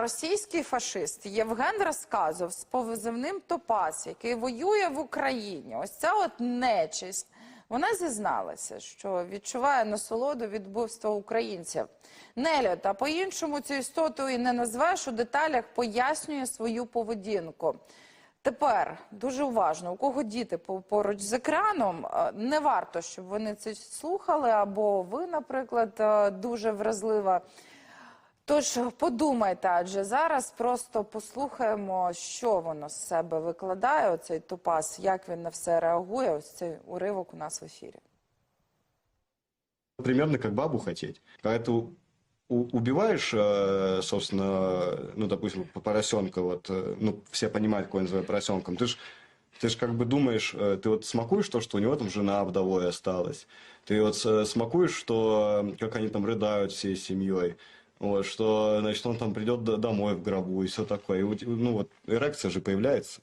російський фашист Євген Розказов з позивним Топас, який воює в Україні. Ось ця от нечисть. Вона зізналася, що відчуває насолоду від вбивства українців. Нелю, та по-іншому цю істоту і не назвеш у деталях, пояснює свою поведінку. Тепер дуже уважно, у кого діти поруч з екраном, е, не варто, щоб вони це слухали, або ви, наприклад, е, дуже вразлива. Тож подумайте, адже зараз просто послухаємо, що воно з себе викладає, оцей топас, як він на все реагує. Ось цей уривок у нас в ефірі. примерно как бабу хотеть. Когда ты у- у- убиваешь, э, собственно, ну, допустим, по- поросенка, вот, э, ну, все понимают, кого я называю поросенком, ты ж, ты ж как бы думаешь, э, ты вот смакуешь то, что у него там жена вдовой осталась, ты вот э, смакуешь, что, э, как они там рыдают всей семьей, вот, что, значит, он там придет домой в гробу и все такое. И, ну, вот, эрекция же появляется.